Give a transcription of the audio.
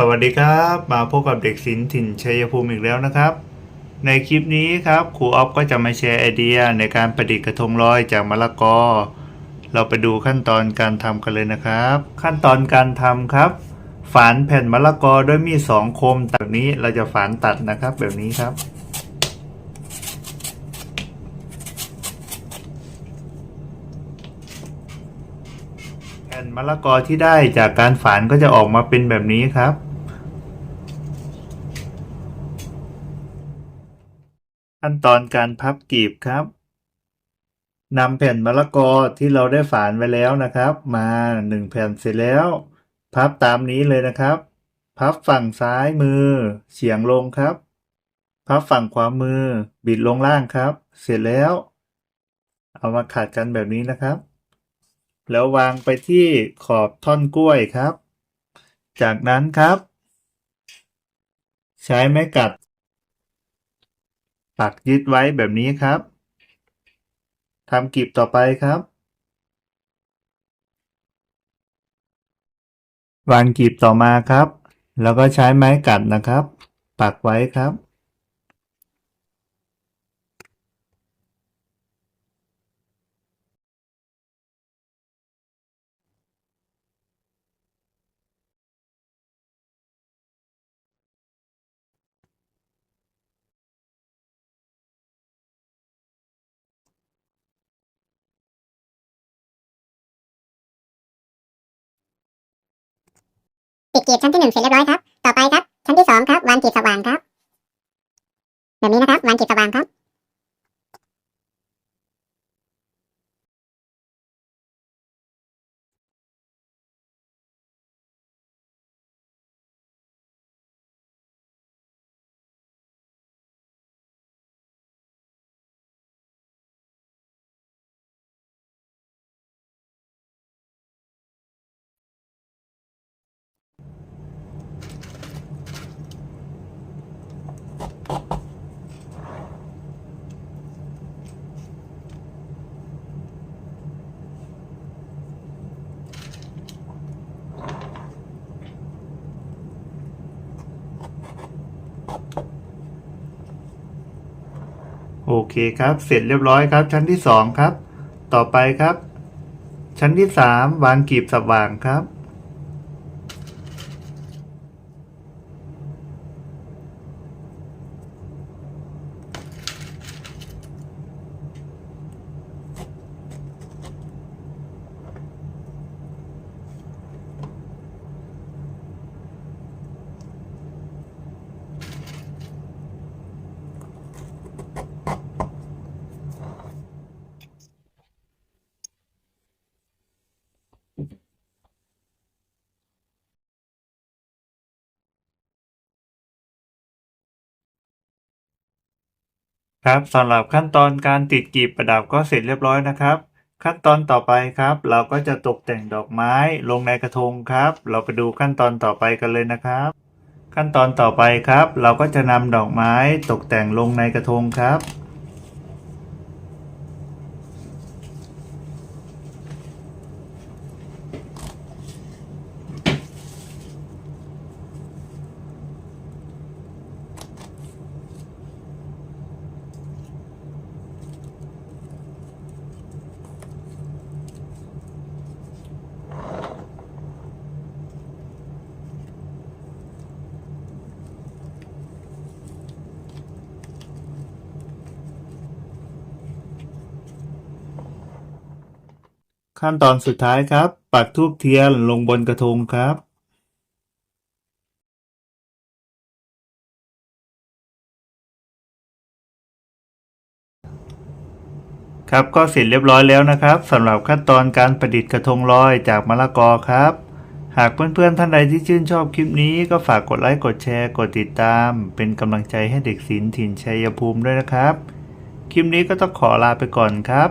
สวัสดีครับมาพบกับเด็กศิลป์ถิ่นชัยภูมิอีกแล้วนะครับ ในคลิปนี้ครับครูออฟก็จะมาแชร์ไอเดียในการประดิษฐ์กระทงลอยจากมะละกอ เราไปดูขั้นตอนการทำกันเลยนะครับ ขั้นตอนการทำครับ ฝานแผ่นมะละกอด้วยมีดสองคมแบบนี้เราจะฝานตัดนะครับแบบนี้ครับ แผ่นมะละกอที่ได้จากการฝานก็จะออกมาเป็นแบบนี้ครับ ขั้นตอนการพับกลีบครับนำแผ่นมะละกอที่เราได้ฝานไว้แล้วนะครับ มาหนึ่งแผ่นเสร็จแล้ว พับตามนี้เลยนะครับ พับฝั่งซ้ายมือเฉียงลงครับ พับฝั่งขวามือบิดลงล่างครับ เสร็จแล้ว เอามาขัดกันแบบนี้นะครับ แล้ววางไปที่ขอบท่อนกล้วยครับ จากนั้นครับ ใช้ไม้กัด ปักยึดไว้แบบนี้ครับทำกลีบต่อไปครับ วางกลีบต่อมาครับ แล้วก็ใช้ไม้กัดนะครับ ปักไว้ครับ ปิดกลีบชั้นที่หนึ่งเสร็จเรียบร้อยครับ ต่อไปครับ ชั้นที่สองครับวางกลีบสว่างครับ แบบนี้นะครับวางกลีบสว่างครับ โอเคครับ เสร็จเรียบร้อยครับ ชั้นที่สองครับ ต่อไปครับ ชั้นที่สามวางกลีบสว่างครับ ครับสำหรับขั้นตอนการติดกลีบประดับก็เสร็จเรียบร้อยนะครับ ขั้นตอนต่อไปครับ เราก็จะตกแต่งดอกไม้ลงในกระทงครับ เราไปดูขั้นตอนต่อไปกันเลยนะครับ ขั้นตอนต่อไปครับ เราก็จะนำดอกไม้ตกแต่งลงในกระทงครับ ขั้นตอนสุดท้ายครับ ปักธูปเทียนลงบนกระทงครับ ครับก็เสร็จเรียบร้อยแล้วนะครับสำหรับขั้นตอนการประดิษฐ์กระทงลอยจากมะละกอครับ หากเพื่อนๆท่านใดที่ชื่นชอบคลิปนี้ก็ฝากกดไลค์กดแชร์กดติดตาม เป็นกำลังใจให้เด็กศิลป์ถิ่นชัยภูมิด้วยนะครับ คลิปนี้ก็ต้องขอลาไปก่อนครับ